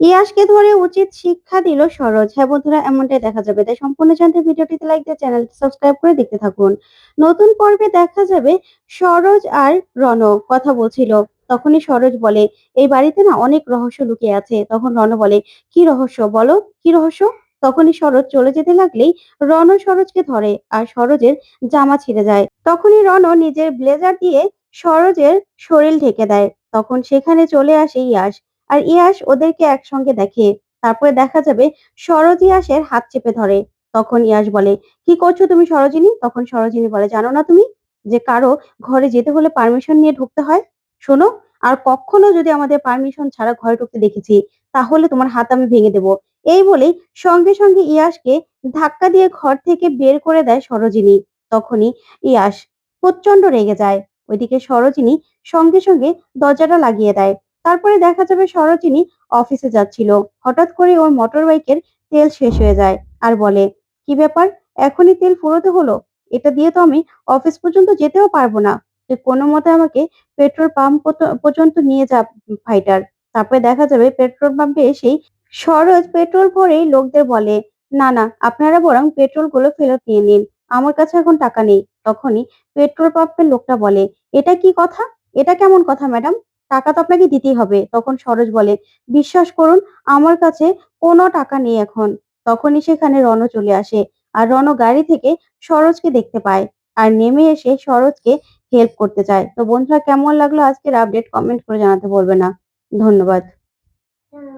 ইয়াশকে ধরে উচিত শিক্ষা দিল সরোজ। হ্যাঁ বন্ধুরা, এমনটাই দেখা যাবে। তাই সম্পূর্ণ জানতে ভিডিওটিতে লাইক দিয়ে চ্যানেলটি সাবস্ক্রাইব করে দেখতে থাকুন। নতুন পর্বে দেখা যাবে সরোজ আর রণ কথা বলছিল। তখনই সরোজ বলে, এই বাড়িতে না অনেক রহস্য লুকিয়ে আছে। তখন রণ বলে, কি রহস্য? বলো, কি রহস্য? তখনই সরোজ চলে যেতে লাগলেই রণ সরোজকে ধরে আর সরোজের জামা ছিঁড়ে যায়। তখনই রণ নিজের ব্লেজার দিয়ে সরোজের শরীর ঢেকে দেয়। তখন সেখানে চলে আসে ইয়াশ। আর ইয়াশ ওদেরকে একসঙ্গে দেখে, তারপরে দেখা যাবে সরোজ ইয়াসের হাত চেপে ধরে। তখন ইয়াশ বলে, কি করছ তুমি সরোজিনী? তখন সরোজিনী বলে, জানো না তুমি যে কারও ঘরে যেতে হলে পারমিশন নিয়ে ঢুকতে হয়? শোনো, আর কখনো যদি আমাদের পারমিশন ছাড়া ঘরে ঢুকতে দেখেছি, তাহলে তোমার হাত আমি ভেঙে দেব। এই বলেই সঙ্গে সঙ্গে ইয়াশকে ধাক্কা দিয়ে ঘর থেকে বের করে দেয় সরোজিনী। তখনই ইয়াশ প্রচণ্ড রেগে যায়। ওইদিকে সরোজিনী সঙ্গে সঙ্গে দরজাটা লাগিয়ে দেয়। তারপরে দেখা যাবে সরোজিনী অফিসে যাচ্ছিল। হঠাৎ করে ওর মোটর বাইকের তেল শেষ হয়ে যায় আর বলে, কি ব্যাপার? এখনই তেল ফুরোতে হলো? এটা দিয়ে তো আমি অফিস পর্যন্ত যেতেও পারব না। তুই কোনো মতে আমাকে পেট্রোল পাম্প পর্যন্ত নিয়ে যা, ফাইটার। তারপরে দেখা যাবে পেট্রোল পাম্পে এসেই সরোজ পেট্রোল ভরেই লোকদের বলে, না না, আপনারা বরং পেট্রোলগুলো ফেরত নিয়ে নিন। আমার কাছে এখন টাকা নেই। তখনই পেট্রোল পাম্পের লোকটা বলে, এটা কি কথা? এটা কেমন কথা, ম্যাডাম? টাকা তো আপনাকে দিতেই হবে। তখন সরোজ বলে, বিশ্বাস করুন, আমার কাছে কোনো টাকা নেই এখন। তখনই সেখানে রণ চলে আসে আর রণ গাড়ি থেকে সরোজকে দেখতে পায় আর নেমে এসে সরোজকে হেল্প করতে চায়। তো বন্ধুরা, কেমন লাগল আজকের আপডেট কমেন্ট করে জানাতে বলবে না। ধন্যবাদ।